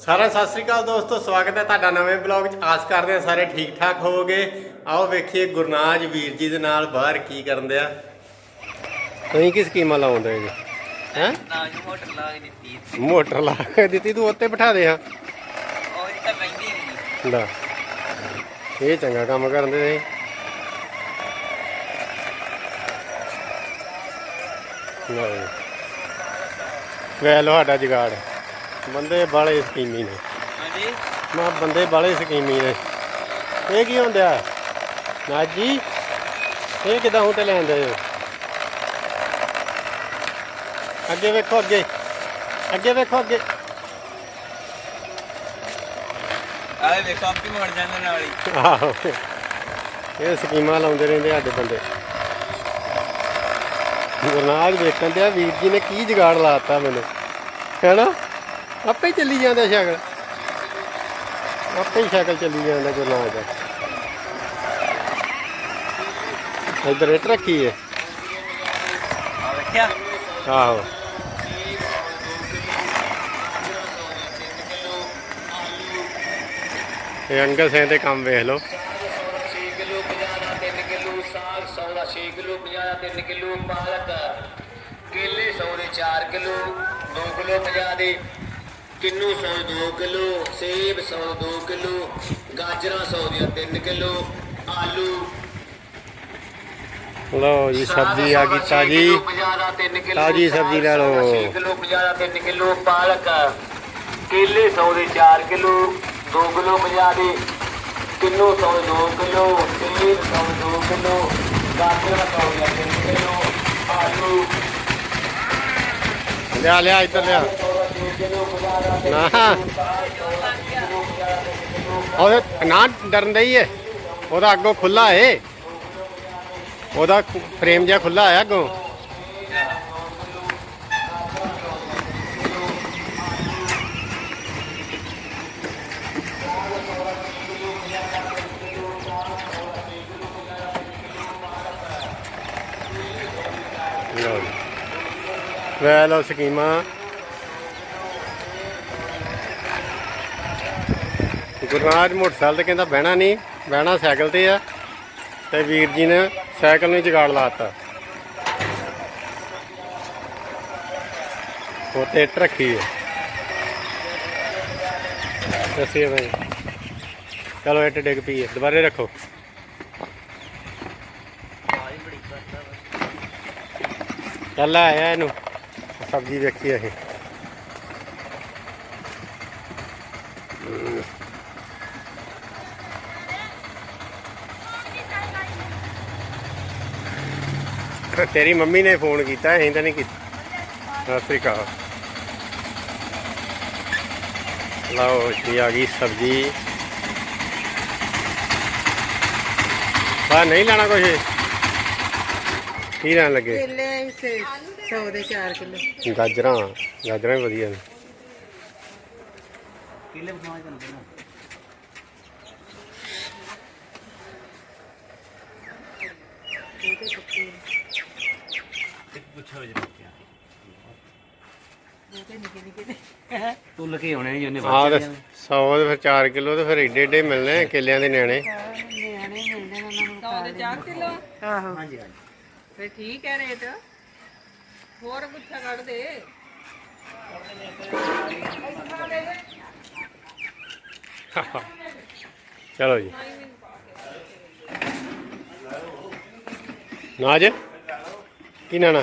ਸਾਰਾ ਸਤਿ ਸ੍ਰੀ ਅਕਾਲ ਦੋਸਤੋ ਸਵਾਗਤ ਹੈ ਤੁਹਾਡਾ ਨਵੇਂ ਬਲੌਗ 'ਚ। ਆਸ ਕਰਦੇ ਹਾਂ ਸਾਰੇ ਠੀਕ ਠਾਕ ਹੋਵੋਗੇ। ਆਓ ਵੇਖੀਏ ਗੁਰਨਾਜ ਵੀਰ ਜੀ ਦੇ ਨਾਲ ਬਾਹਰ ਕੀ ਕਰਨ ਦਿਆ। ਤੁਸੀਂ ਕੀ ਸਕੀਮਾਂ ਲਾਉਂਦੇ ਜੀ? ਹੈ? ਨਾ ਜੀ ਮੋਟਰ ਲਾ ਕੇ ਦਿੱਤੀ। ਮੋਟਰ ਲਾ ਕੇ ਦਿੱਤੀ ਤੂੰ ਉੱਤੇ ਬਿਠਾ ਦੇ ਹਾਂ। ਉਹ ਜੀ ਤਾਂ ਪੈਂਦੀ ਨਹੀਂ ਲੈ ਇਹ ਚੰਗਾ ਕੰਮ ਕਰਨ ਦੇ ਲਓ ਜੀ। ਵੇ ਲੋ ਸਾਡਾ ਜਗਾੜ। ਬੰਦੇ ਬਾਲੇ ਸਕੀਮੀ ਨੇ। ਹਾਂਜੀ। ਮਾ ਬੰਦੇ ਬਾਲੇ ਸਕੀਮੀ ਨੇ। ਇਹ ਕੀ ਹੁੰਦਾ ਨਾ ਜੀ ਇਹ ਕਿਦਾਂ ਹੁਣ ਤੇ ਲੈਂਦੇ ਹੋ? ਅੱਗੇ ਵੇਖੋ ਅੱਗੇ। ਅੱਗੇ ਵੇਖੋ ਅੱਗੇ। ਆਏ ਵੇਖੋ ਆਪੀ ਮੋੜ ਜਾਂਦੇ ਨਾਲ ਹੀ। ਆਹੋ। ਇਹ ਸਕੀਮਾਂ ਲਾਉਂਦੇ ਰਹਿੰਦੇ ਸਾਡੇ ਬੰਦੇ। ਗੁਰਨਾਜ ਵੇਖਣ ਦਿਆ ਵੀਰ ਜੀ ਨੇ ਕੀ ਜਗਾੜ ਲਾਤਾ ਮੈਨੂੰ। ਹੈਨਾ? ਆਪੇ ਹੀ ਚੱਲੀ ਜਾਂਦਾ ਸ਼ਕਲ ਆਪੇ ਹੀ ਸ਼ਕਲ ਚੱਲੀ ਜਾਂਦਾ ਗੁਰਨਾਜ ਦਾ। ਇੱਧਰ ਇੱਟ ਰੱਖੀ ਹੈ ਆ ਵੇਖਿਆ ਆਹੋ। ਇਹ ਅੰਗਲ ਸਿੰਘ ਦੇ ਕੰਮ ਵੇਖ ਲਓ। 6 ਕਿਲੋ 50 ਦਾ 3 ਕਿਲੋ ਸਾਗ 100 ਦਾ 6 ਕਿਲੋ 50 ਦਾ 3 ਕਿਲੋ ਪਾਲਕ ਕੇਲੇ 100 ਦੇ 4 ਕਿਲੋ 2 ਕਿਲੋ 50 ਦੇ। ਕਿੰਨੂ 100 2 ਕਿਲੋ ਸੇਬ 100 2 ਕਿਲੋ ਗਾਜਰਾਂ 100 ਦੀਆਂ 3 ਕਿਲੋ ਆਲੂ। ਲਓ ਜੀ ਸਬਜ਼ੀ ਆ ਗਈ ਤਾਜੀ। ਤਾਜ਼ੀ ਸਬਜ਼ੀ ਲੈ ਲਓ। 6 ਕਿਲੋ 50 ਦਾ 3 ਕਿਲੋ ਪਾਲਕ। ਕੇਲੇ 100 ਦੇ 4 ਕਿਲੋ 2 ਕਿਲੋ 50 ਦੇ ਕਿੰਨੂ 100 2 ਕਿਲੋ ਸੇਬ 100 2 ਕਿਲੋ ਗਾਜਰਾਂ 100 ਦੀਆਂ 3 ਕਿਲੋ ਆਲੂ। ਲਿਆ ਲਿਆ ਇੱਧਰ ਲਿਆ। 6 ਕਿਲੋ 50 ਦਾ ਨਾ। ਉਹਦੇ ਨਾ ਡਰਨ ਦਈ ਏ। ਉਹਦਾ ਅੱਗੋਂ ਖੁੱਲਾ ਏ। ਉਹਦਾ ਫਰੇਮ ਜਿਹਾ ਖੁੱਲਾ ਹੈ ਅੱਗੋਂ। ਲਓ ਸਕੀਮਾਂ। ਗੁਰਨਾਜ ਮੋਟਰਸਾਈਕਲ ਤੇ ਕਹਿੰਦਾ, ਬਹਿਣਾ ਨਹੀਂ, ਬਹਿਣਾ ਸਾਈਕਲ ਤੇ ਆ। ਤੇ ਵੀਰ ਜੀ ਨੇ ਸਾਈਕਲ ਨੂੰ ਜਗਾੜ ਲਾਤਾ ਉਹ ਤੇ ਇੱਟ ਰੱਖੀ ਹੈ ਦੱਸਿਏ ਭਾਈ ਚਲੋ, ਇੱਟ ਡਿੱਗ ਪਈ ਹੈ ਦੁਬਾਰੇ ਰੱਖੋ। ਚੱਲ ਆਇਆ ਇਹਨੂੰ। ਸਬਜ਼ੀ ਵੇਖੀ ਅਸੀਂ। ਤੇਰੀ ਮੰਮੀ ਨੇ ਫੋਨ ਕੀਤਾ ਅਸੀਂ ਤਾਂ ਨਹੀਂ ਕੀਤਾ। ਸਤਿ ਸ੍ਰੀ ਅਕਾਲ। ਲਓ ਜੀ ਆ ਗਈ ਸਬਜ਼ੀ। ਆ ਨਹੀਂ ਲੈਣਾ ਕੁਛ? ਕੀ ਲੈਣ ਲੱਗੇ? ਕੇਲੇ ਇਸੇ 100 ਦੇ 4 ਕਿਲੋ। ਗਾਜਰਾਂ ਗਾਜਰਾਂ ਵੀ ਵਧੀਆ ਨੇ। ਕਿਲੇ ਬਖਾਵਾ ਜਾਂਦੇ ਨਾ ਇੱਕ ਪੁੱਛੋ ਜੀ ਆਉਣੇ ਉਹਨੇ ਆਹ ਤੇ 100 ਦੇ ਫਿਰ 4 ਕਿਲੋ ਤੇ ਫਿਰ ਏਡੇ ਏਡੇ ਮਿਲਣੇ ਆ ਕੇਲਿਆਂ ਦੇ ਨਿਆਣੇ। ਨਿਆਣੇ ਮਿਲਦੇ ਨੇ ਉਹਨਾਂ ਨੂੰ 100 ਦੇ 4 ਕਿਲੋ? ਆਹੋ। ਹਾਂਜੀ ਹਾਂਜੀ। ਫੇ ਠੀਕ ਹੈ ਰੇਟ। ਹੋਰ ਗੁੱਛਾ ਕੱਢ ਦੇ। ਚਲੋ ਜੀ। ਨਾਜ ਕੀ ਨਾਣਾ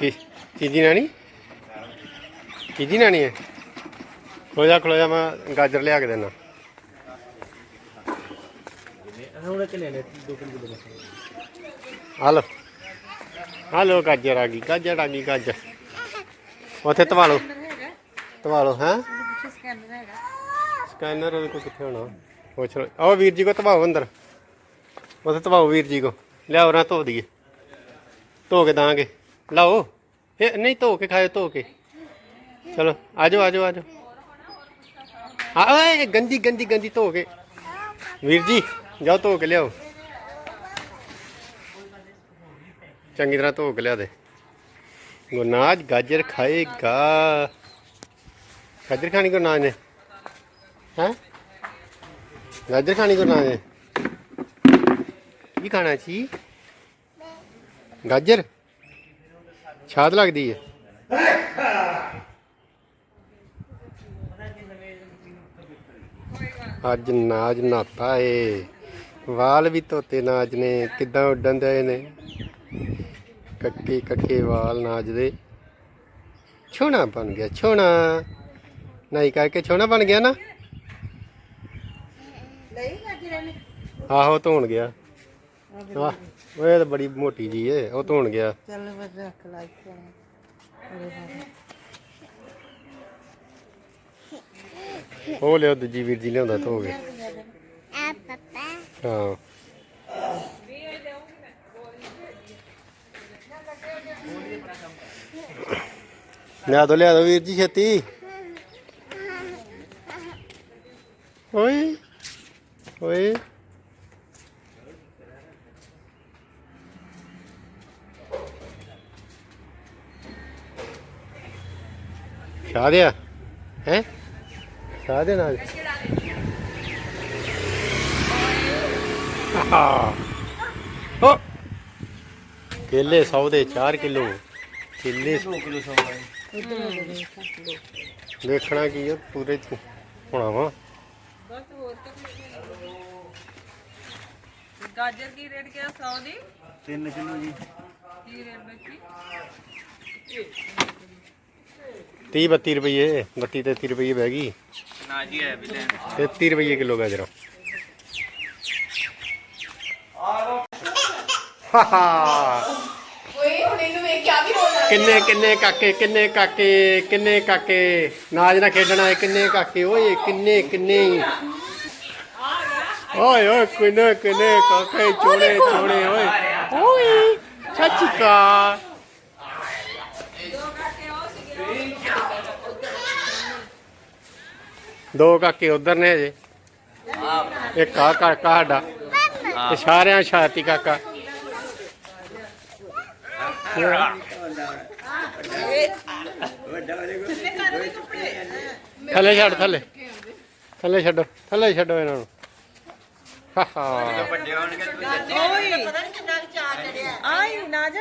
ਕੀ, ਚੀਜੀ ਨਾਣੀ ਚੀਜੀ ਨਾਣੀ ਹੈ? ਖਲੋ ਜਾ ਖਲੋ ਜਾ, ਮੈਂ ਗਾਜਰ ਲਿਆ ਕੇ ਦੇਣਾ ਹੁਣ ਕਿੰਨੇ ਨੇ 2 ਕਿਲੋ ਹਲੋ ਹਲੋ ਗਾਜਰ ਆ ਗਈ, ਗਾਜਰ ਆ ਗਈ, ਗਾਜਰ। ਉੱਥੇ ਧਵਾ ਲਓ। ਧਵਾ ਲਓ, ਹੈਂ? ਸਕੈਨਰ ਹੈਗਾ ਸਕੈਨਰ ਉਹਦੇ ਕੋਲ ਕਿੱਥੇ ਹੋਣਾ? ਪੁੱਛ ਲਓ। ਆਓ ਵੀਰ ਜੀ ਕੋ ਧਵਾਓ ਅੰਦਰ। ਉੱਥੇ ਧਵਾਓ ਵੀਰ ਜੀ ਕੋ। ਲਿਆਓ ਨਾ ਧੋ ਦਈਏ। ਧੋ ਕੇ ਦਾਂਗੇ। ਲਾਓ। ਇਹ ਨਹੀਂ ਧੋ ਕੇ ਖਾਓ ਧੋ ਕੇ। ਚਲੋ, ਆਜੋ ਆਜੋ ਆਜੋ। ਆ ਗੰਦੀ ਗੰਦੀ ਗੰਦੀ ਧੋ ਕੇ। ਵੀਰ ਜੀ, ਜਾਓ ਧੋ ਕੇ ਲਿਆਓ। ਚੰਗੀ ਤਰ੍ਹਾਂ ਧੋ ਕੇ ਲਿਆ ਦੇ। ਗੁਰਨਾਜ ਗਾਜਰ ਖਾਏਗਾ। ਗਾਜਰ ਖਾਣੀ ਗੁਰਨਾਜ ਨੇ? ਹੈ? ਗਾਜਰ ਖਾਣੀ ਗੁਰਨਾਜ ਨੇ? ਕੀ ਖਾਣਾ ਸੀ ਗਾਜਰ? ਛਾਦ ਲੱਗਦੀ ਹੈ ਅੱਜ ਨਾਜ ਨਾਤਾ ਏ। ਵਾਲ ਵੀ ਧੋਤੇ ਨਾਜ ਨੇ। ਕਿੱਦਾਂ ਉੱਡਣ ਦੇ ਨੇ? ਕੱਕੇ ਕੱਕੇ ਵਾਲ ਨਾਜ ਦੇ। ਛੋਣਾ ਬਣ ਗਿਆ ਛੋਣਾ। ਨਹੀਂ ਕਰਕੇ ਛੋਣਾ ਬਣ ਗਿਆ ਨਾ? ਲਈ ਗਾਜਰਾਂ ਨੇ ਆਹੋ ਧੋਣ ਗਿਆ। ਵਾਹ ਇਹ ਤਾਂ ਬੜੀ ਮੋਟੀ ਜੀ ਏ ਉਹ ਧੋਣ ਗਿਆ। ਚੱਲ ਬਸ ਰੱਖ ਲਾ ਇੱਥੇ ਉਹ ਲਿਓ ਦੂਜੀ ਵੀਰ ਜੀ ਲਿਆਉਂਦਾ ਧੋ ਕੇ। ਹਾਂ। ਲਿਆ ਦੋ ਲਿਆ ਦੋ ਵੀਰ ਜੀ ਛੇਤੀ ਓਏ ਓਏ ਸ਼ਾਦਿਆ ਹੈ? ਸ਼ਾਦੇ ਨਾਲ। ਆਹ। ਓ। ਕੇਲੇ 100 ਦੇ 4 ਕਿਲੋ। ਕੇਲੇ 2 ਕਿਲੋ 100 ਦੇਖਣਾ ਕੀ ਆ ਪੂਰੇ ਚ ਹੋਣਾ ਵਾ। ਬਸ ਹੋਰ ਤਾਂ ਕੁਛ ਨਹੀਂ। ਗਾਜਰ ਕੀ ਰੇਟ ਕਿਹਾ 100 ਦੀ? 3 ਕਿਲੋ ਜੀ। ਕੀ ਰੇਟ ਬੱਚੀ 30 32 ਰੁਪਏ 32 33 ਰੁਪਏ ਬਹਿ ਗਈ। ਨਾ ਜੀ ਹੈ ਵੀ ਲੈਣ। 33 ਰੁਪਏ ਕਿਲੋ ਗਾਜਰਾਂ। ਹਾਹਾ। ਓਏ ਹੁਣ ਇਹਨੂੰ ਵੇਖ ਕੇ ਆ ਵੀ ਰੋਣ। ਲੱਗ ਕਿੰਨੇ ਕਿੰਨੇ ਕਾਕੇ ਕਿੰਨੇ ਕਾਕੇ ਕਿੰਨੇ ਕਾਕੇ। ਨਾਜ ਨਾ ਖੇਡਣਾ ਹੈ ਕਿੰਨੇ ਕਾਕੇ ਓਏ ਕਿੰਨੇ ਕਿੰਨੇ। ਓਏ ਓਏ ਕਿੰਨੇ ਕਿੰਨੇ ਕਾਕੇ ਚੋੜੇ ਚੋੜੇ ਓਏ। ਓਏ ਛੱਚੀਕਾ ਦੋ ਕਾਕੇ ਉਧਰ ਨੇ ਅਜੇ ਇੱਕ ਆ ਕਾਕਾ ਸਾਡਾ। ਤੇ ਸਾਰਿਆਂ ਛਾਤੀ ਕਾਕਾ। ਥੱਲੇ ਛੱਡ ਥੱਲੇ। ਥੱਲੇ ਛੱਡੋ ਥੱਲੇ ਛੱਡੋ ਇਹਨਾਂ ਨੂੰ। ਹਾਹਾ ਵੱਡੇ ਹੋਣਗੇ ਤੇ ਓਏ ਪਤਾ ਨਹੀਂ ਕਿੰਨਾ ਚਾਰ ਚੜਿਆ ਆਈ ਨਾਜ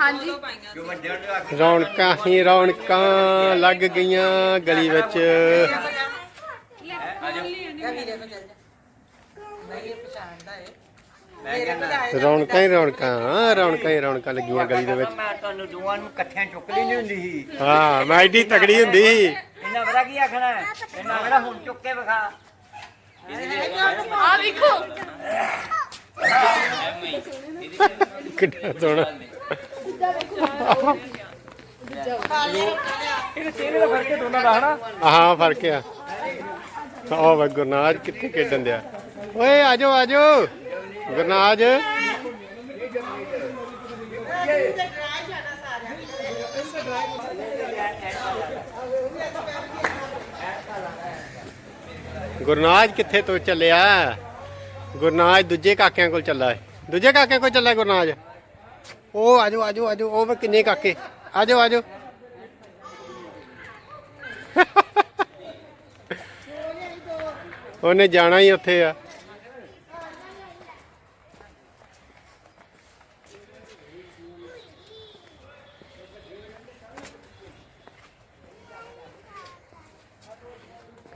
ਹਾਂਜੀ ਜੋ ਵੱਡੇ ਹੋਣਗੇ ਰੌਣਕਾਂ ਹੀ ਰੌਣਕਾਂ ਲੱਗ ਗਈਆਂ ਗਲੀ ਵਿੱਚ। ਰੌਣਕਾਂ ਹੀ ਰੌਣਕਾਂ ਰੌਣਕਾਂ ਹੀ ਰੌਣਕਾਂ ਲੱਗੀਆਂ ਗਲੀ ਦੇ ਵਿੱਚ। ਮੈਂ ਤੁਹਾਨੂੰ ਦੋਵਾਂ ਨੂੰ ਇਕੱਠਿਆਂ ਚੁੱਕ ਲਈ ਨਹੀਂ ਹੁੰਦੀ ਸੀ। ਹਾਂ ਮੈਂ ਐਡੀ ਤਗੜੀ ਹੁੰਦੀ ਸੀ। ਇਹਨਾਂ ਪਤਾ ਕੀ ਆਖਣਾ ਹੈ? ਇਹਨਾਂ ਆਖਣਾ ਹੁਣ ਚੁੱਕ ਕੇ ਵਿਖਾ। ਆ ਵੇਖੋ। ਕਿੱਡਾ ਸੋਹਣਾ ਇਹ ਚਿਹਰੇ ਦਾ ਫ਼ਰਕ ਹੈ ਦੋਨਾਂ ਦਾ ਹਨਾ ਹਾਂ ਫ਼ਰਕ ਆ। ਆਹ ਵੇ ਗੁਰਨਾਜ ਕਿੱਥੇ ਖੇਡਣ ਦਿਆ? ਓਏ ਆਜੋ ਆਜੋ ਗੁਰਨਾਜ। ਗੁਰਨਾਜ ਕਿੱਥੇ ਤੋਂ ਚੱਲਿਆ? ਗੁਰਨਾਜ ਦੂਜੇ ਕਾਕਿਆਂ ਕੋਲ ਚੱਲਾ ਹੈ। ਦੂਜੇ ਕਾਕਿਆਂ ਕੋਲ ਚੱਲਾ ਗੁਰਨਾਜ? ਉਹ ਆਜੋ ਆਜੋ ਆਜੋ, ਉਹ ਵੇ ਕਿੰਨੇ ਕਾਕੇ? ਆਜੋ ਆਜੋ। ਉਹਨੇ ਜਾਣਾ ਹੀ ਉੱਥੇ ਆ।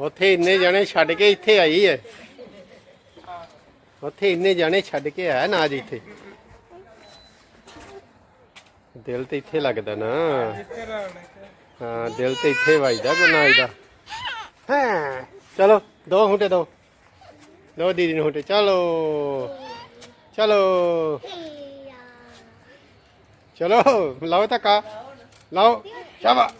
ਉੱਥੇ ਇੰਨੇ ਜਣੇ ਛੱਡ ਕੇ ਇੱਥੇ ਆਈ ਹੈ। ਉੱਥੇ ਇੰਨੇ ਜਾਣੇ ਛੱਡ ਕੇ ਆਇਆ ਨਾ ਜੀ ਇੱਥੇ। ਦਿਲ ਤੇ ਇੱਥੇ ਲੱਗਦਾ ਨਾ। ਹਾਂ, ਦਿਲ ਤੇ ਇੱਥੇ ਵੱਜਦਾ ਗੁਰਨਾਜ ਦਾ ਹਾਂ, ਚਲੋ, ਦੋ ਹੁੰਟੇ ਦੋ। ਦੋ ਦੀਦੀ ਨੂੰ ਹੁੰਟੇ, ਚਲੋ ਚਲੋ। ਚਲੋ, ਲਾਓ ਧੱਕਾ। ਲਾਓ ਸ਼ਾਬਾ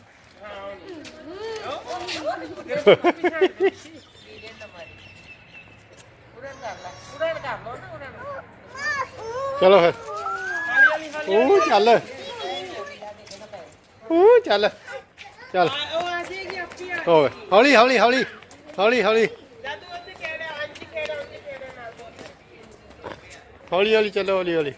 ਚਲੋ ਫਿਰ। ਉਹ ਚੱਲ। ਉਹ ਚੱਲ। ਚੱਲ। ਹੋਵੇ। ਹੌਲੀ ਹੌਲੀ ਹੌਲੀ। ਹੌਲੀ ਹੌਲੀ। ਹੌਲੀ ਹੌਲੀ ਚੱਲੋ, ਹੌਲੀ ਹੌਲੀ।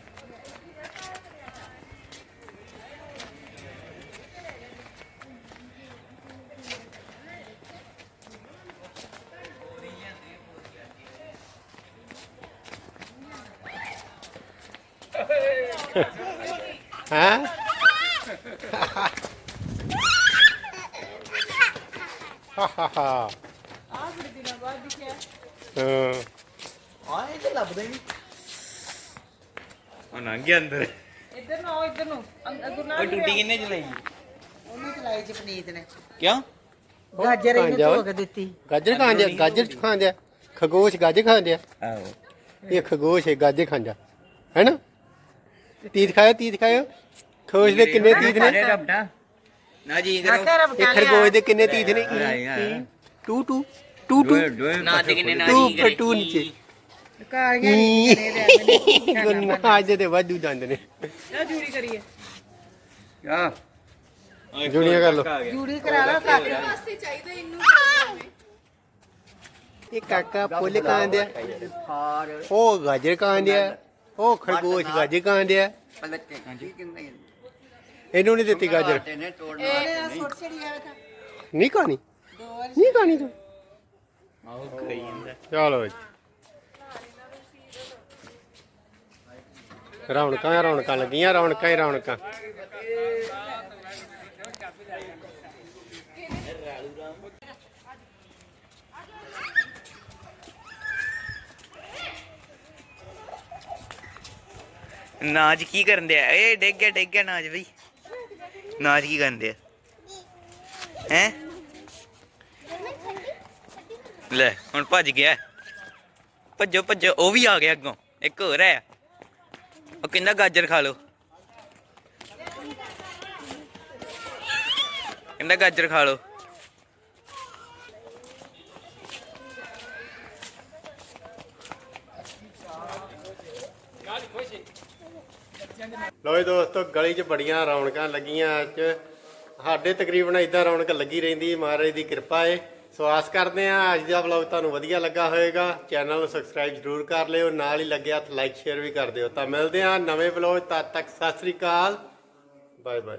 ਹੈ ਹਾ ਹਾ ਹਾ ਆ ਬੜੇ ਦਿਨਾਂ ਬਾਅਦ ਦਿਖਿਆ ਹਾਂ ਆਏ ਤੇ ਲੱਭਦੇ ਨਹੀਂ ਉਹ ਲੰਘ ਗਿਆ ਅੰਦਰ ਇੱਧਰ ਨੂੰ ਆਓ ਇੱਧਰ ਨੂੰ ਅੰਦਰ ਗੁਰੂ ਉਹ ਨਾਨਕ ਟੁੱਟੀ ਕਿੰਨੇ ਚਲਾਈ ਉਹਨੂੰ ਚਲਾਈ ਜਪਨੀਤ ਨੇ ਕਿਉਂ ਗਾਜਰ ਇਹਨੂੰ ਖਾਂਜਾ ਵਾ। ਧੋ ਕੇ ਦਿੱਤੀ ਗਾਜਰ ਖਾਂਦੇ ਗਾਜਰ ਚ ਖਾਂਦੇ ਖਗੋਸ਼ ਗਾਜਰ ਖਾਂਦੇ ਆਹੋ ਇਹ ਖਗੋਸ਼ ਹੈ ਗਾਜਰ ਖਾਂਦਾ ਹੈ ਨਾ ਤੀਤ ਖਾਇਓ ਤੀਤ ਖਾਇਓ ਖਗੋਸ਼ ਦੇ ਕਿੰਨੇ ਤੀਤ ਨੇ? ਰੱਬਾ ਨਾ ਜੀ ਇਹ ਖਰਗੋਸ਼ ਦੇ ਕਿੰਨੇ ਤੀਤ ਨੇ? Two two? Two two? ਨਾ ਤੇ ਕਿੰਨੇ ਨਾ ਟੂ ਪਰ ਟੂ ਨੀਚੇ। ਕਾਲੀਆਂ ਨੇ ਦੇ ਦੇ ਅੱਜ ਦੇ ਵਾਧੂ ਦੰਦ ਨੇ। ਆ ਜੂੜੀ ਕਰੀਏ। ਆ ਜੁੜੀਆਂ ਕਰ ਲਓ। ਜੂੜੀ ਕਰਾ ਲਓ ਕਾਕੇ ਵਾਸਤੇ ਚਾਹੀਦਾ ਇਹਨੂੰ ਇਹ ਕਾਕਾ ਫੁੱਲ ਖਾਂਦੇ ਫਾਰ ਉਹ ਗਾਜਰ ਖਾਂਦੇ ਉਹ ਖਰਗੋਸ਼ ਗਾਜਰ ਖਾਂਦੇ ਪਲਟੇ ਕੀ ਕਹਿੰਦੇ ਇਹਨੂੰ ਨਹੀਂ ਦਿੱਤੀ ਗਾਜਰ। ਨੇ ਤੋੜਨ ਇਹਨੇ ਨਾਲ ਸੁੱਟ ਛੜੀ ਆਵੇ ਤਾਂ। ਨਹੀਂ ਖਾਣੀ। ਨਹੀਂ ਖਾਣੀ ਤੂੰ। ਆਹੋ ਖਾਈ ਜਾਂਦਾ। ਚਲੋ ਜੀ ਰੌਣਕਾਂ ਰੌਣਕਾਂ ਲੱਗੀਆਂ ਰੌਣਕਾਂ ਹੀ ਰੌਣਕਾਂ। ਨਾਜ ਕੀ ਕਰਨ ਦਿਆ? ਏ, ਡਿੱਗ ਗਿਆ ਡਿੱਗ ਗਿਆ ਨਾਜ ਬਈ। ਨਾਜ ਕੀ ਕਰਨ ਦਿਆ? ਹੈ? ਲੈ, ਹੁਣ ਭੱਜ ਗਿਆ। ਭੱਜੋ ਭੱਜੋ, ਉਹ ਵੀ ਆ ਗਿਆ ਅੱਗੋਂ। ਇੱਕ ਹੋਰ ਹੈ। ਉਹ ਕਹਿੰਦਾ ਗਾਜਰ ਖਾ ਲਓ। ਕਹਿੰਦਾ ਗਾਜਰ ਖਾ ਲਓ। ਲੋ ਜੀ ਦੋਸਤੋ, ਗਲੀ 'ਚ ਬੜੀਆਂ ਰੌਣਕਾਂ ਲੱਗੀਆਂ ਅੱਜ। ਸਾਡੇ ਤਕਰੀਬਨ ਇਦਾਂ ਰੌਣਕ ਲੱਗੀ ਰਹਿੰਦੀ, ਮਹਾਰਾਜ ਦੀ ਕਿਰਪਾ ਏ। ਸੋ ਆਸ ਕਰਦੇ ਹਾਂ ਅੱਜ ਦਾ ਵਲੌਗ ਤੁਹਾਨੂੰ ਵਧੀਆ ਲੱਗਾ ਹੋਵੇਗਾ। ਚੈਨਲ ਨੂੰ ਸਬਸਕ੍ਰਾਈਬ ਜ਼ਰੂਰ ਕਰ ਲਿਓ, ਨਾਲ ਹੀ ਲੱਗਿਆ ਹੱਥ ਲਾਈਕ, ਸ਼ੇਅਰ ਵੀ ਕਰ ਦਿਓ। ਤਾਂ ਮਿਲਦੇ ਹਾਂ ਨਵੇਂ ਵਲੌਗ ਤਦ ਤੱਕ ਸਤਿ ਸ੍ਰੀ ਅਕਾਲ। Bye bye